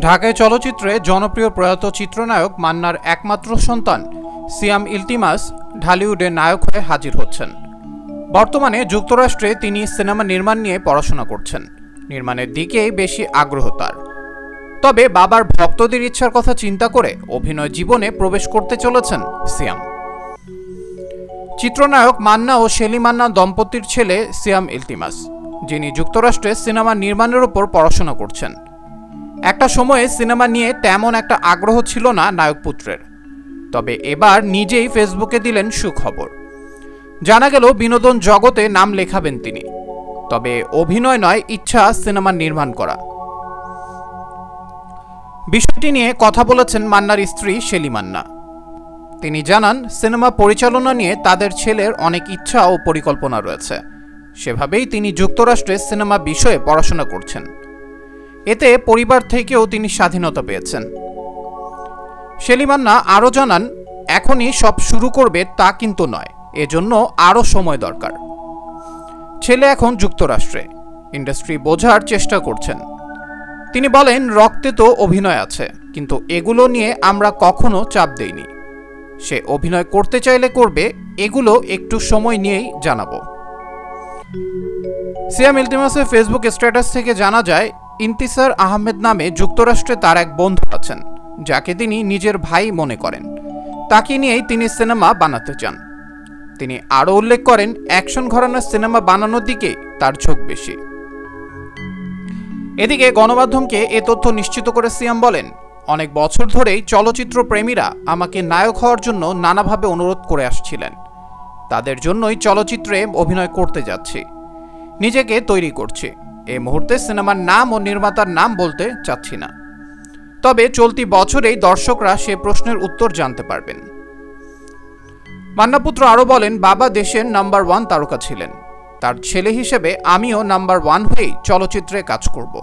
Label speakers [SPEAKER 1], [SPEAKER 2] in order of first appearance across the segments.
[SPEAKER 1] ঢাকায় চলচ্চিত্রে জনপ্রিয় প্রয়াত চিত্রনায়ক মান্নার একমাত্র সন্তান, সিয়াম ইলতিমাস ঢালিউডে নায়ক হয়ে হাজির হচ্ছেন। বর্তমানে যুক্তরাষ্ট্রে তিনি সিনেমা নির্মাণ নিয়ে পড়াশোনা করছেন। নির্মাণের দিকেই বেশি আগ্রহ তার। তবে বাবার ভক্তদের ইচ্ছার কথা চিন্তা করে অভিনয় জীবনে প্রবেশ করতে চলেছেন সিয়াম। চিত্রনায়ক মান্না ও শেলি মান্না দম্পতির ছেলে সিয়াম ইলতিমাস, যিনি যুক্তরাষ্ট্রে সিনেমা নির্মাণের ওপর পড়াশোনা করছেন। একটা সময়ে সিনেমা নিয়ে তেমন একটা আগ্রহ ছিল না নায়ক পুত্রের। তবে এবার নিজেই ফেসবুকে দিলেন সুখবর। জানা গেল বিনোদন জগতে নাম লেখাবেন তিনি। তবে অভিনয় নয়, ইচ্ছা সিনেমা নির্মাণ করা। বিষয়টি নিয়ে কথা বলেছেন মান্নার স্ত্রী শেলি মান্না। তিনি জানান, সিনেমা পরিচালনা নিয়ে তাদের ছেলের অনেক ইচ্ছা ও পরিকল্পনা রয়েছে। সেভাবেই তিনি যুক্তরাষ্ট্রে সিনেমা বিষয়ে পড়াশোনা করছেন। এতে পরিবার থেকেও তিনি স্বাধীনতা পেয়েছেন। শেলিমান্না আরও জানান, এখনই সব শুরু করবে তা কিন্তু নয়, এজন্য আরও সময় দরকার। ছেলে এখন যুক্তরাষ্ট্রে, ইন্ডাস্ট্রি বোঝার চেষ্টা করছেন। তিনি বলেন, রক্তে তো অভিনয় আছে, কিন্তু এগুলো নিয়ে আমরা কখনো চাপ দেইনি। সে অভিনয় করতে চাইলে করবে, এগুলো একটু সময় নিয়েই জানাব। সিয়াম ইলতিমাসের ফেসবুক স্ট্যাটাস থেকে জানা যায় ইন্তিসার আহমেদ নামে যুক্তরাষ্ট্রে তার এক বন্ধু আছেন, যাকে তিনি নিজের ভাই মনে করেন। তাকে নিয়েই তিনি সিনেমা বানাতে চান। তিনি আরও উল্লেখ করেন, অ্যাকশন ঘরানার সিনেমা বানানোর দিকে তার ঝোঁক বেশি। এদিকে গণমাধ্যমকে এ তথ্য নিশ্চিত করে সিয়াম বলেন, অনেক বছর ধরেই চলচ্চিত্র প্রেমীরা আমাকে নায়ক হওয়ার জন্য নানাভাবে অনুরোধ করে আসছিলেন। তাদের জন্যই চলচ্চিত্রে অভিনয় করতে যাচ্ছি। নিজেকে তৈরি করছি। এই মুহূর্তে সিনেমার নাম ও নির্মাতার নাম বলতে চাচ্ছি না। তবে চলতি বছরেই দর্শকরা সে প্রশ্নের উত্তর জানতে পারবেন। মান্নাপুত্র আরও বলেন, বাবা দেশের নাম্বার ওয়ান তারকা ছিলেন। তার ছেলে হিসেবে আমিও নাম্বার ওয়ান হয়েই চলচ্চিত্রে কাজ করব।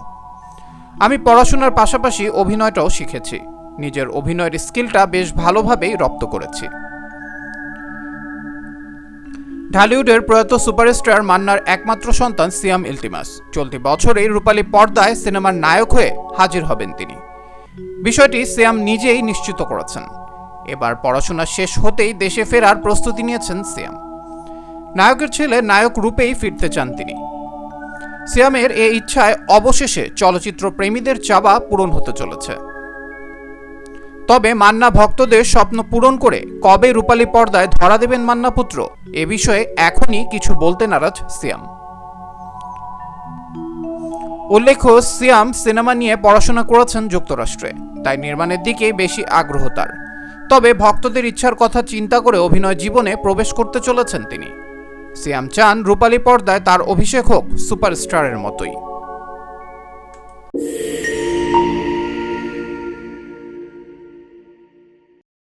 [SPEAKER 1] আমি পড়াশোনার পাশাপাশি অভিনয়টাও শিখেছি। নিজের অভিনয়ের স্কিলটা বেশ ভালোভাবেই রপ্ত করেছি। ঢালিউডের প্রয়াত সুপারস্টার মান্নার একমাত্র সন্তান সিয়াম ইলতিমাস। চলতি বছরেই রূপালী পর্দায় সিনেমার নায়ক হয়ে হাজির হবেন তিনি। বিষয়টি সিয়াম নিজেই নিশ্চিত করেছেন। এবার পড়াশোনা শেষ হতেই দেশে ফেরার প্রস্তুতি নিয়েছেন সিয়াম। নায়কের ছেলে নায়ক রূপেই ফিরতে চান তিনি। সিয়ামের এ ইচ্ছায় অবশেষে চলচ্চিত্র প্রেমীদের চাওয়া পূরণ হতে চলেছে। তবে মান্না ভক্তদের স্বপ্ন পূরণ করে কবে রূপালী পর্দায় ধরা দেবেন মান্না পুত্র, এ বিষয়ে এখনই কিছু বলতে নারাজ সিয়াম। উল্লেখ্য, সিয়াম সিনেমা নিয়ে পড়াশোনা করেছেন যুক্তরাষ্ট্রে, তাই নির্মাণের দিকে বেশি আগ্রহ তার। তবে ভক্তদের ইচ্ছার কথা চিন্তা করে অভিনয় জীবনে প্রবেশ করতে চলেছেন তিনি। সিয়াম চান রূপালী পর্দায় তার অভিষেক হোক, সুপারস্টারের মতোই।